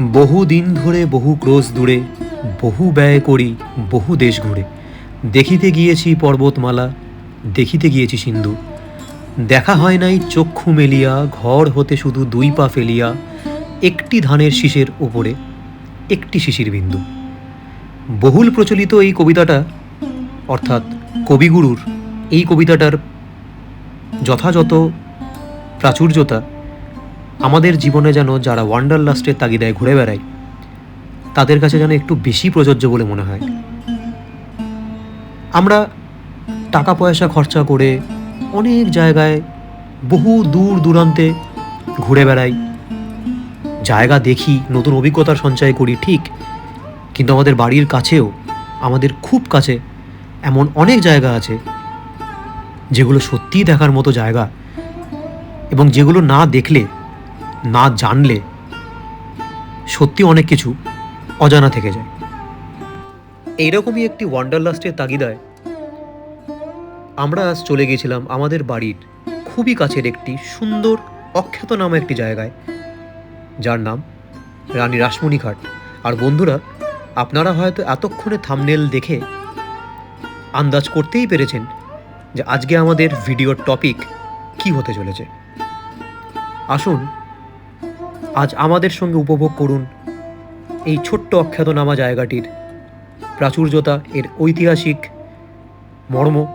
বহু দিন ধরে বহু ক্রোশ দূরে, বহু ব্যয় করি, বহু দেশ ঘুরে। দেখিতে গিয়েছি পর্বতমালা, দেখিতে গিয়েছি সিন্ধু। দেখা হয় নাই চক্ষু মেলিয়া, ঘর হতে শুধু দুই পা ফেলিয়া, একটি ধানের শীষের ওপরে একটি শিশির বিন্দু। বহুল প্রচলিত এই কবিতাটা, অর্থাৎ কবিগুরুর এই কবিতাটার যথাযথ প্রাচুর্যতা আমাদের জীবনে যেন যারা ওয়ান্ডারলাস্টের তাগিদায় ঘুরে বেড়ায়, তাদের কাছে যেন একটু বেশি প্রযোজ্য বলে মনে হয়। আমরা টাকা পয়সা খরচা করে অনেক জায়গায় বহু দূর দূরান্তে ঘুরে বেড়াই। জায়গা দেখি, নতুন অভিজ্ঞতার সঞ্চয় করি, ঠিক। কিন্তু আমাদের বাড়ির কাছেও, আমাদের খুব কাছে এমন অনেক জায়গা আছে, যেগুলো সত্যিই দেখার মতো জায়গা এবং যেগুলো না দেখলে না জানলে সত্যি অনেক কিছু অজানা থেকে যায়। এইরকমই একটি ওয়ান্ডারলাস্টের তাগিদায় আমরা আজ চলে গেছিলাম আমাদের বাড়ির খুবই কাছের একটি সুন্দর অখ্যাত নামে একটি জায়গায়, যার নাম রানী রাসমণি ঘাট। আর বন্ধুরা, আপনারা হয়তো এতক্ষণে থামনেল দেখে আন্দাজ করতেই পেরেছেন যে আজকে আমাদের ভিডিওর টপিক কি হতে চলেছে। আসুন আজ আমাদের সঙ্গে উপভোগ করুন এই ছোট্ট অখ্যাতনামা জায়গাটির। প্রাচুর্যতা, এর ঐতিহাসিক মর্ম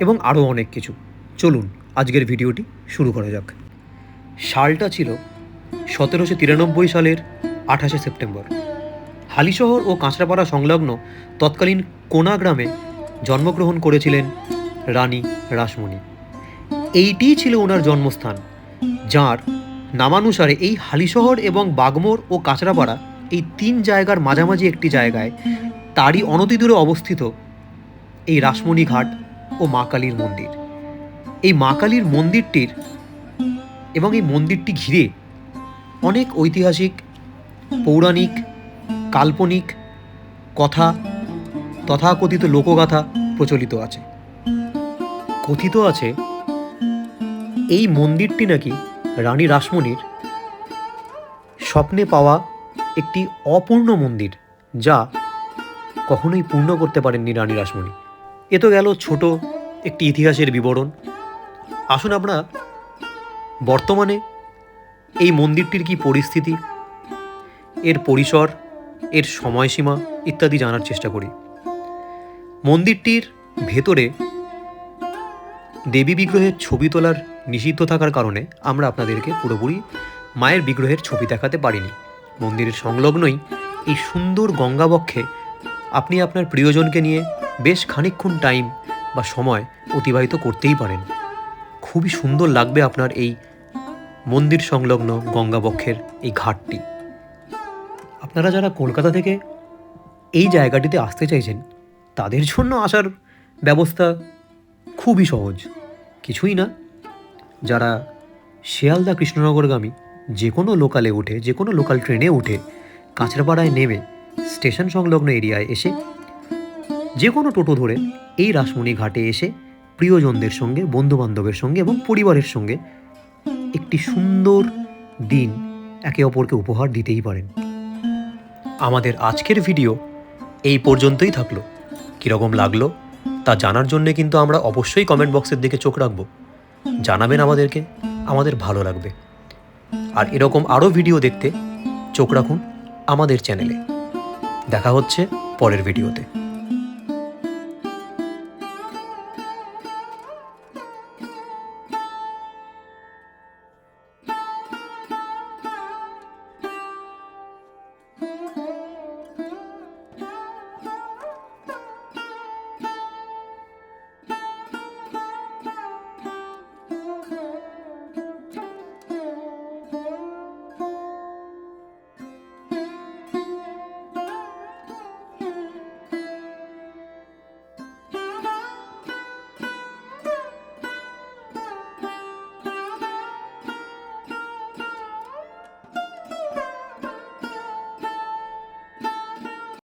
এবং আরও অনেক কিছু। চলুন, আজকের ভিডিওটি শুরু করা যাক। সালটা ছিল সতেরোশো তিরানব্বই সালের আঠাশে সেপ্টেম্বর। হালিশহর ও কাঁচরাপাড়া সংলগ্ন তৎকালীন কোনা গ্রামে জন্মগ্রহণ করেছিলেন রানী রাসমণি। এইটিই ছিল ওনার জন্মস্থান, যার নামানুসারে এই হালিশহর এবং বাগমোর ও কাঁচরাপাড়া এই তিন জায়গার মাঝামাঝি একটি জায়গায় তারই অনতিদূরে অবস্থিত এই রাসমণি ঘাট ও মা কালীর মন্দির। এই মা কালীর মন্দিরটির এবং এই মন্দিরটি ঘিরে অনেক ঐতিহাসিক, পৌরাণিক, কাল্পনিক কথা তথাকথিত লোকগাথা প্রচলিত আছে। কথিত আছে, এই মন্দিরটি নাকি রানী রাসমণির স্বপ্নে পাওয়া একটি অপূর্ণ মন্দির, যা কখনোই পূর্ণ করতে পারেননি রানী রাসমণি। এ তো গেল ছোট একটি ইতিহাসের বিবরণ। আসুন আমরা বর্তমানে এই মন্দিরটির কি পরিস্থিতি, এর পরিসর, এর সময়সীমা ইত্যাদি জানার চেষ্টা করি। মন্দিরটির ভেতরে দেবী বিগ্রহের ছবি তোলার নিষিদ্ধ থাকার কারণে আমরা আপনাদেরকে পুরোপুরি মায়ের বিগ্রহের ছবি দেখাতে পারিনি। মন্দিরের সংলগ্নই এই সুন্দর গঙ্গাবক্ষে আপনি আপনার প্রিয়জনকে নিয়ে বেশ খানিকক্ষণ টাইম বা সময় অতিবাহিত করতেই পারেন। খুবই সুন্দর লাগবে আপনার এই মন্দির সংলগ্ন গঙ্গাবক্ষের এই ঘাটটি। আপনারা যারা কলকাতা থেকে এই জায়গাটিতে আসতে চাইছেন, তাদের জন্য আসার ব্যবস্থা খুবই সহজ। কিছুই না। যারা শিয়ালদা কৃষ্ণনগরগামী, যে কোনো লোকালে উঠে, যে কোনো লোকাল ট্রেনে উঠে, কাঁচরাপাড়ায় নেমে স্টেশন সংলগ্ন এরিয়ায় এসে, যে কোনো টোটো ধরে এই রাসমণি ঘাটে এসে প্রিয়জনদের সঙ্গে, বন্ধুবান্ধবের সঙ্গে এবং পরিবারের সঙ্গে একটি সুন্দর দিন একে অপরকে উপহার দিতেই পারেন। আমাদের আজকের ভিডিও এই পর্যন্তই থাকল। কীরকম লাগল তা জানার জন্যে কিন্তু আমরা অবশ্যই কমেন্ট বক্সের দিকে চোখ রাখব। জানাবেন আমাদেরকে, আমাদের ভালো লাগবে। আর এরকম আরও ভিডিও দেখতে চোখ রাখুন আমাদের চ্যানেলে। দেখা হচ্ছে পরের ভিডিওতে।